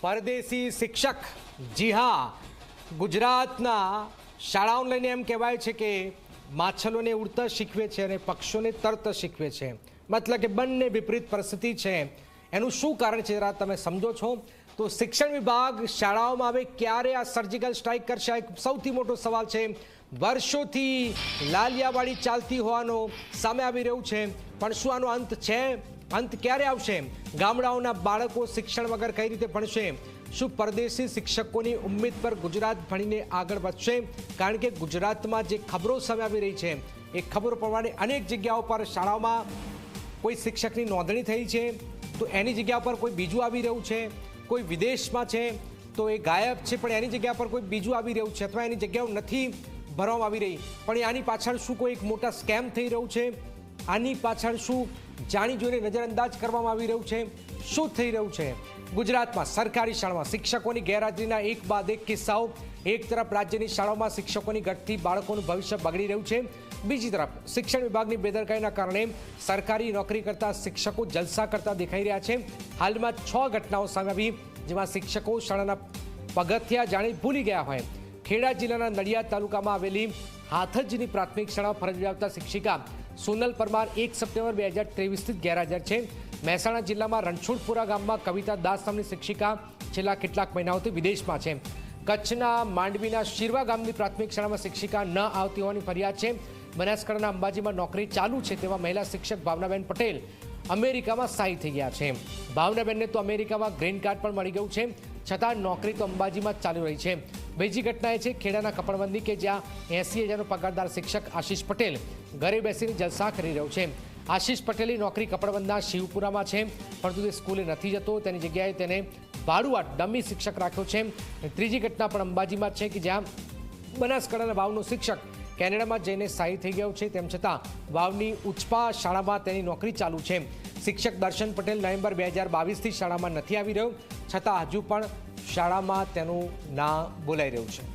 પરદેશી શિક્ષક, જી હા, ગુજરાતના શાળાઓને લઈને એમ કહેવાય છે કે માછલોને ઉડતા શીખવે છે અને પક્ષીઓને તરત શીખવે છે. મતલબ કે બંને વિપરીત પરિસ્થિતિ છે. એનું શું કારણ છે, જરા તમે સમજો છો? તો શિક્ષણ વિભાગ શાળાઓમાં હવે ક્યારે આ સર્જિકલ સ્ટ્રાઇક કરશે? એક સૌથી મોટો સવાલ છે. વર્ષોથી લાલિયાવાડી ચાલતી હોવાનો સામે આવી રહ્યું છે. પણ શું આનો અંત છે? અંત ક્યારે આવશે? ગામડાઓના બાળકો શિક્ષણ વગર કઈ રીતે ભણશે? શું પરદેશી શિક્ષકોની ઉમ્મીદ પર ગુજરાત ભણીને આગળ વધશે? કારણ કે ગુજરાતમાં જે ખબરો સામે આવી રહી છે, એ ખબરો પ્રમાણે અનેક જગ્યાઓ પર શાળાઓમાં કોઈ શિક્ષકની નોંધણી થઈ છે. તો એની જગ્યા પર કોઈ બીજું આવી રહ્યું છે? કોઈ વિદેશમાં છે? તો એ ગાયબ છે, પણ એની જગ્યા પર કોઈ બીજું આવી રહ્યું છે અથવા એની જગ્યાઓ નથી ભરવામાં આવી રહી. પણ આની પાછળ શું કોઈ એક મોટા સ્કેમ થઈ રહ્યું છે? આની પાછળ શું જાણી જોઈને નજરઅંદાજ કરવામાં આવી રહ્યું છે? શું થઈ રહ્યું છે? ગુજરાતમાં સરકારી શાળામાં શિક્ષકોની ગેરહાજરીના એક બાદ એક કિસ્સાઓ. એક તરફ રાજ્યની શાળાઓમાં શિક્ષકોની ઘટથી બાળકોનું ભવિષ્ય બગડી રહ્યું છે. બીજી તરફ શિક્ષણ વિભાગની બેદરકારીના કારણે સરકારી નોકરી કરતા શિક્ષકો જલસા કરતા દેખાઈ રહ્યા છે. હાલમાં છ ઘટનાઓ સામે આવી, જેમાં શિક્ષકો શાળાના પગથિયા જાણી ભૂલી ગયા હોય. ખેડા જિલ્લાના નડિયાદ તાલુકામાં આવેલી હાથજની પ્રાથમિક શાળા ફરજ બજાવતા શિક્ષિકા સોનલ પરમાર એક સપ્ટેમ્બર બે હજાર ત્રેવીસથી ગેરહાજર છે. મહેસાણા જિલ્લામાં રણછોડપુરા ગામમાં કવિતા દાસ નામની શિક્ષિકા છેલ્લા કેટલાક મહિનાઓથી વિદેશમાં છે. કચ્છના માંડવીના શિરવા ગામની પ્રાથમિક શાળામાં શિક્ષિકા ન આવતી હોવાની ફરિયાદ છે. બનાસકાંઠાના અંબાજીમાં નોકરી ચાલુ છે તેમાં મહિલા શિક્ષક ભાવનાબેન પટેલ અમેરિકામાં સ્થાયી થઈ ગયા છે. ભાવનાબેનને તો અમેરિકામાં ગ્રીન કાર્ડ પણ મળી ગયું છે. છતાં નોકરી તો અંબાજીમાં જ ચાલુ રહી છે. બીજી ઘટના એ છે, ખેડાના કપડબંધી કે જ્યાં એસી હજારનો પગારદાર શિક્ષક આશીષ પટેલ ઘરે બેસીને જલસા કરી રહ્યો છે. આશીષ પટેલની નોકરી કપડબંધના શિવપુરામાં છે, પરંતુ તે સ્કૂલે નથી જતો. તેની જગ્યાએ તેને ભાડુઆટ ડમી શિક્ષક રાખ્યો છે. ત્રીજી ઘટના પણ અંબાજીમાં છે કે જ્યાં બનાસકાંઠાના ભાવનો શિક્ષક કેનેડામાં જઈને સ્થાયી થઈ ગયો છે. તેમ છતાં વાવની ઉચપા શાળામાં તેની નોકરી ચાલુ છે. શિક્ષક દર્શન પટેલ નવેમ્બર બે હજાર બાવીસથી શાળામાં નથી આવી રહ્યો. છતાં હજુ પણ શાળામાં તેનું નામ બોલાઈ રહ્યું છે.